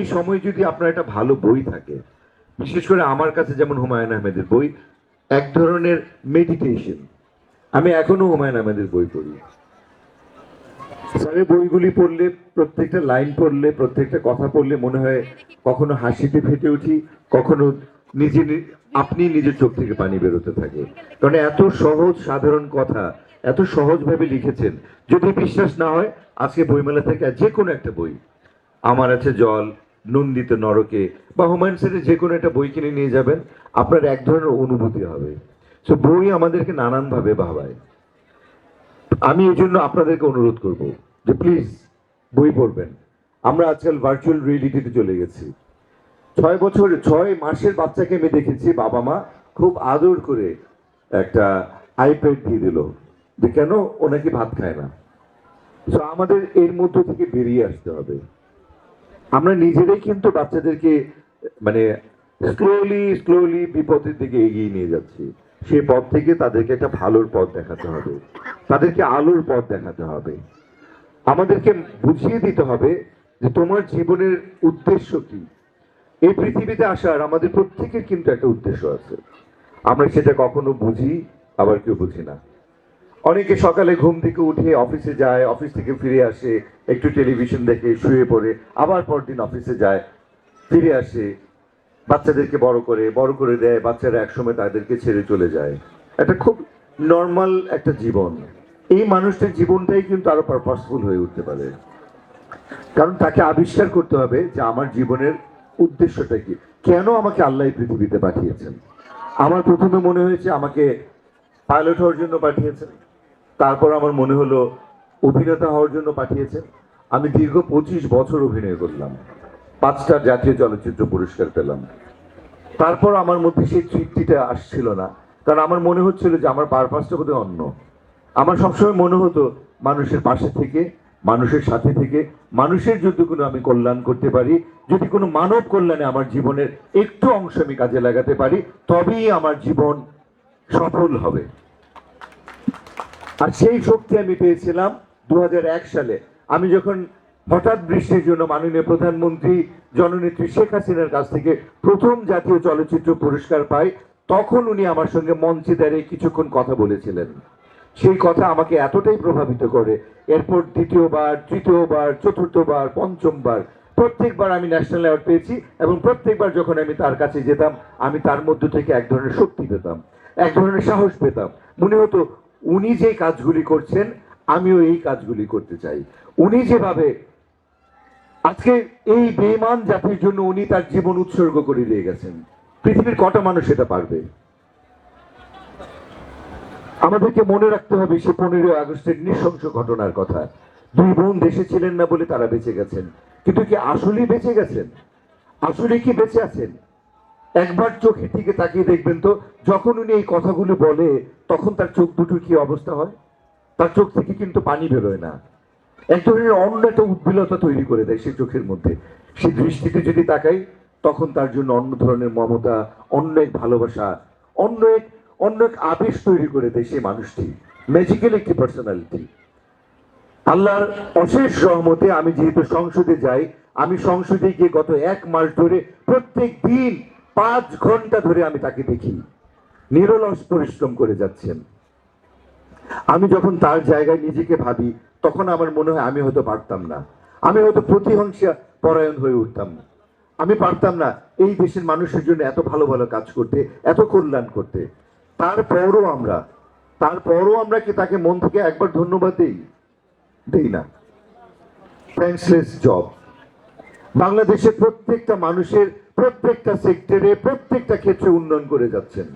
এই সময় যদি আপনার একটা ভালো বই থাকে, বিশেষ করে আমার কাছে যেমন হুমায়ুন আহমেদের বই, এক ধরনের মেডিটেশন আমি এখনও হুমায়ুন আহমেদের বই পড়ি। স্যারের বইগুলি পড়লে, প্রত্যেকটা লাইন পড়লে, প্রত্যেকটা কথা পড়লে মনে হয় কখনো হাসিতে ফেটে উঠি, কখনো নিজে আপনি নিজের চোখ থেকে পানি বেরোতে থাকে। কারণ এত সহজ সাধারণ কথা, এত সহজভাবে লিখেছেন, যদি বিশ্বাস না হয়, আজকে বইমেলা থেকে যে কোনো একটা বই। আমার আছে জল নন্দিত নরকে, বা হুমায়ুন স্যারের যে কোনো একটা বই কিনে নিয়ে যাবেন, আপনার এক ধরনের অনুভূতি হবে। সো বই আমাদেরকে নানানভাবে ভাবায়। আমি এই জন্য আপনাদেরকে অনুরোধ করব যে প্লিজ বই পড়বেন। আমরা আজকাল ভার্চুয়াল রিয়েলিটিতে চলে গেছি। ছয় বছর, ছয় মাসের বাচ্চাকে আমি দেখেছি, বাবা মা খুব আদর করে একটা আইপ্যাড দিয়ে দিল। যে কেন? ও নাকি ভাত খায় না। তো আমাদের এর মধ্য থেকে বেরিয়ে আসতে হবে। আমরা নিজেরাই কিন্তু বাচ্চাদেরকে মানে স্লোলি স্লোলি বিপদের দিকে এগিয়ে নিয়ে যাচ্ছি। সে পথ থেকে তাদেরকে একটা ভালোর পথ দেখাতে হবে। তাদেরকে আলোর পথ দেখাতে হবে। আমাদেরকে বুঝিয়ে দিতে হবে যে তোমার জীবনের উদ্দেশ্য কি। এই পৃথিবীতে আসার আমাদের প্রত্যেকের কিন্তু একটা উদ্দেশ্য আছে। আমরা সেটা কখনো বুঝি, আবার কেউ বুঝি না। অনেকে সকালে ঘুম থেকে উঠে অফিসে যায়, অফিস থেকে ফিরে আসে, একটু টেলিভিশন দেখে শুয়ে পড়ে, আবার পরদিন অফিসে যায়, ফিরে আসে, বাচ্চাদেরকে বড় করে বড় করে দেয়, বাচ্চারা একসময় তাদেরকে ছেড়ে চলে যায়। একটা খুব নর্মাল একটা জীবন। এই মানুষটার জীবনটাই কিন্তু আরও পারপাসফুল হয়ে উঠতে পারে। কারণ তাকে আবিষ্কার করতে হবে যে আমার জীবনের উদ্দেশ্যটা কি। কেন আমাকে আল্লাহ পৃথিবীতে পাঠিয়েছেন? আমার প্রথমে মনে হয়েছে আমাকে পাইলট হওয়ার জন্য পাঠিয়েছেন। তারপর আমার মনে হলো অভিনেতা হওয়ার জন্য পাঠিয়েছেন আমি দীর্ঘ পঁচিশ বছর অভিনয় করলাম। পাঁচটা জাতীয় চলচ্চিত্র পুরস্কার পেলাম। তারপর আমার মধ্যে সেই তৃপ্তিটা আসছিল না। কারণ আমার মনে হচ্ছিল যে আমার পারপাসটা বোধহয় অন্য। আমার সবসময় মনে হতো মানুষের পাশে থেকে, মানুষের সাথে থেকে, মানুষের যদি কোনো আমি কল্যাণ করতে পারি, যদি কোনো মানব কল্যাণে আমার জীবনের একটু অংশ আমি কাজে লাগাতে পারি, তবেই আমার জীবন সফল হবে। আর সেই শক্তি আমি পেয়েছিলাম দু হাজার এক সালে। আমি যখন হঠাৎ বৃষ্টির জন্য মাননীয় প্রধানমন্ত্রী জননেত্রী শেখ হাসিনার কাছ থেকে প্রথম জাতীয় চলচ্চিত্র পুরস্কার পাই, তখন উনি আমার সঙ্গে মঞ্চে দাঁড়িয়ে কিছুক্ষণ কথা বলেছিলেন। সেই কথা আমাকে এতটাই প্রভাবিত করে। এরপর দ্বিতীয়বার, তৃতীয়বার, চতুর্থবার, পঞ্চমবার, প্রত্যেকবার আমি ন্যাশনাল অ্যাওয়ার্ড পেয়েছি এবং প্রত্যেকবার যখন আমি তার কাছে যেতাম, আমি তার মধ্য থেকে এক ধরনের শক্তি পেতাম, এক ধরনের সাহস পেতাম। মনে হতো উনি যে কাজগুলি করছেন, আমিও এই কাজগুলি করতে চাই। উনি যেভাবে আজকে এই বেমান জাতির জন্য উনি তার জীবন উৎসর্গ করে দিয়ে গেছেন। পৃথিবীর কটা মানুষ এটা পারবে? আমাদেরকে মনে রাখতে হবে সে পনেরোই আগস্টের নৃশংস ঘটনার কথা। দুই বোন দেশে ছিলেন না বলে তারা বেঁচে গেছেন। কিন্তু কি আসলেই বেঁচে গেছেন? আসলে কি বেঁচে আছেন? একবার চোখের দিকে তাকিয়ে দেখবেন তো, যখন উনি এই কথাগুলো বলে, তখন তার চোখ দুটোর কি অবস্থা হয়? তার চোখ থেকে কিন্তু পানি বেরোয় না। এক ধরনের অন্য একটা উদ্বিলতা তৈরি করে দেয় সে চোখের মধ্যে। সেই দৃষ্টিতে যদি তাকাই, তখন তার জন্য অন্য ধরনের মমতা, অন্য এক ভালোবাসা, অন্য এক অন্য এক আবেশ তৈরি করে দেয় সেই মানুষটি। ম্যাজিক্যাল একটি পার্সোনালিটি আল্লাহর অশেষ রহমতে আমি যেহেতু সংসদে যাই, আমি সংসদে গিয়ে গত এক মাস ধরে প্রত্যেক দিন পাঁচ ঘণ্টা ধরে আমি তাকে দেখি। নিরলস পরিশ্রম করে যাচ্ছেন। আমি যখন তার জায়গায় নিজেকে ভাবি, তখন আমার মনে হয় আমি হয়তো পারতাম না। আমি হয়তো প্রতিহংসা পরায়ণ হয়ে উঠতাম। না আমি পারতাম না এই দেশের মানুষের জন্য এত ভালো ভালো কাজ করতে, এত কল্যাণ করতে। তারপরও আমরা তারপরও আমরা কি তাকে মন থেকে একবার ধন্যবাদ দেই? দেই না। থ্যাঙ্কসলেস জব বাংলাদেশের প্রত্যেকটা মানুষের প্রত্যেকটা সেক্টরে প্রত্যেকটা ক্ষেত্রে উন্নয়ন করে যাচ্ছেন।